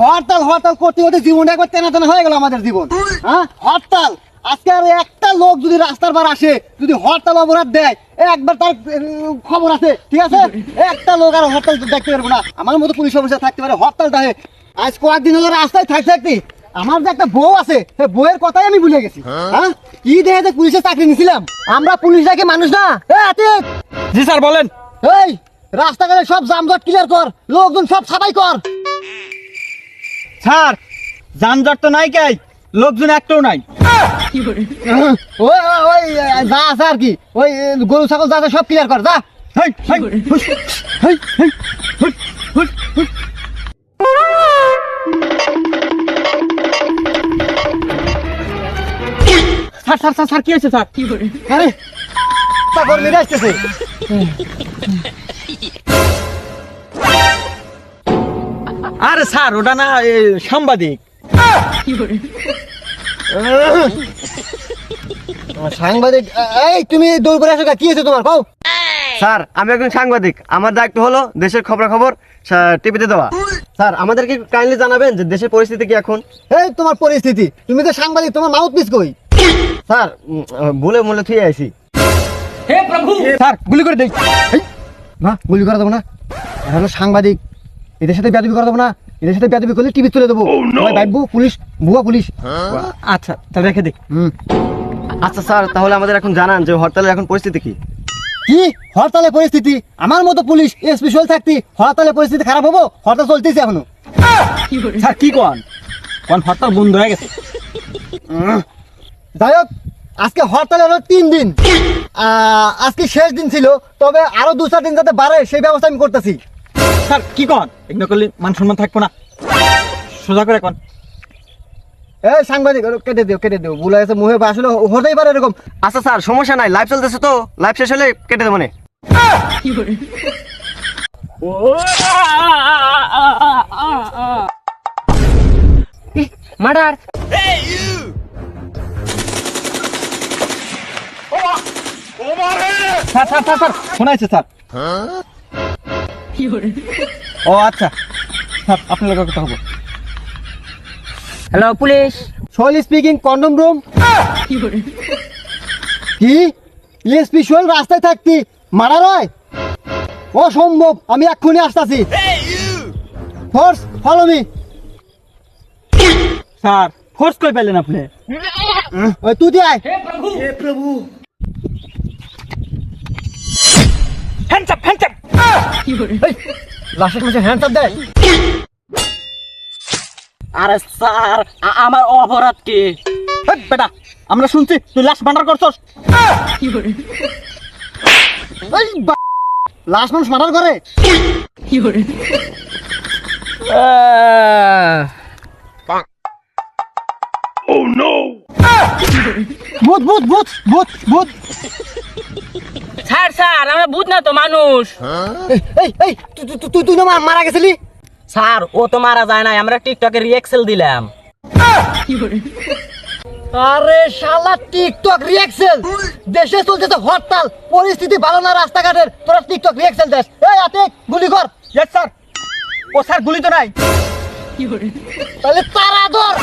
হরতাল হরতাল করতে করতে জীবনটা একবার তেনা তেনা হয়ে গেল আমাদের জীবন। হ্যাঁ? হরতাল! আজকে আর একটা লোক যদি রাস্তার বার আসে যদি হরতাল অপরাধ দেয় একবার তার খবর আছে ঠিক আছে? একটা লোক আর হরতাল দেখতে পারব না। আমার মতো পুলিশ অফিসার থাকতে পারে হরতাল দেয় আজ কয়েকদিন হলো রাস্তায় থাকতে থাকতে আমার যে একটা বউ আছে সে বউয়ের কথাই আমি ভুলে গেছি। হ্যাঁ? কি দেখে যে পুলিশের চাকরি নিছিলাম? আমরা পুলিশ ডাকে মানুষ না। এ আতিক! জি স্যার বলেন। এই রাস্তাঘাটে সব জামজট ক্লিয়ার কর লোকজন সব সাফাই কর। স্যার যানজট তো নাই কাই লোকজন একটাও নাই। ওই ওই, যা আছে আর কি। ওই গরু ছাগল যা সব ক্লিয়ার কর যা। স্যার স্যার স্যার স্যার কি হয়েছে স্যার? আরে তা কর্মীরা আসতেছে। আরে স্যার ওটা না সাংবাদিক। সাংবাদিক এই তুমি দৌড় করে আসো কি হয়েছে তোমার? কও স্যার আমি একজন সাংবাদিক। আমার দায়িত্ব হলো দেশের খবরাখবর টিভিতে দেওয়া। স্যার আমাদেরকে কাইন্ডলি জানাবেন যে দেশের পরিস্থিতি কি এখন? এই তোমার পরিস্থিতি। তুমি তো সাংবাদিক তোমার মাউথ পিস কই? স্যার ভুলে মূলে থুয়ে আইছি। স্যার গুলি করে দেই। না গুলি করে দেবো না। হলো সাংবাদিক। এদের সাথে বেদবি করে দেবো না। এদের সাথে বেদবি করলে টিভি তুলে দেবো। সবাই ভাববো পুলিশ ভুয়া পুলিশ। আচ্ছা তাহলে রেখে দিই আচ্ছা স্যার তাহলে আমাদের এখন জানান যে হরতালের এখন পরিস্থিতি কি? কি? হরতালের পরিস্থিতি? আমার মতো পুলিশ স্পেশাল থাকতি হরতালের পরিস্থিতি খারাপ হব? হরতাল চলতেছে এখনও। স্যার কি কন? কোন হরতাল বন্ধ হয়ে গেছে। যাই হোক আজকে হরতাল হলো তিন দিন। আজকে শেষ দিন ছিল তবে আরও দু চার দিন যাতে বাড়ে সেই ব্যবস্থা আমি করতেছি। স্যার কি কন? এগুলো করলে মান সম্মান থাকব না। সোজা করে কন। এই সাংবাদিক কেটে দিও কেটে দিও। ভুলে গেছে মুহে আসলে হতেই পারে এরকম। আচ্ছা স্যার সমস্যা নাই। লাইভ চলতেছে তো? লাইভ শেষ হলে কেটে দেবো murder! Sir sir sir sir শোনাইছে sir. ও আচ্ছা। আপনার কথা হব। Hello police Sohel speaking condom room কি ইএসপি সোহেল রাস্তায় থাকতি? মারা রয় অসম্ভব আমি এক্ষুনি আসতেছি। Force follow me sir force কই পেলেন আপনি? ওই তুই দিয়ে আয়। হ্যান্ডসাপ লাশের কাছে হ্যান্ড আপ দেয়? আরে স্যার আমার অপরাধ কি? বেটা আমরা শুনছি তুই লাশ মার্ডার করছস। লাশ মানুষ মারার করে? ভূত ভূত ভূত ভূত ভূত। স্যার স্যার আমরা বুঝ না তো মানুষ। এই, এই এই তুই তুই- তুই তুই না মারা গেছিলি? স্যার ও তো মারা যায় নাই আমরা টিকটকে রিয়েক্সেল দিলাম। আরে শালা টিকটক রিয়েকশন দেশে চলতেছে হরতাল পরিস্থিতি ভালো না রাস্তাঘাটের তোরা টিকটক রিয়েকশন দেশ এই আতে গুলি কর। ইয়েস স্যার ও স্যার গুলি তো নাই। তাহলে তারা ধর।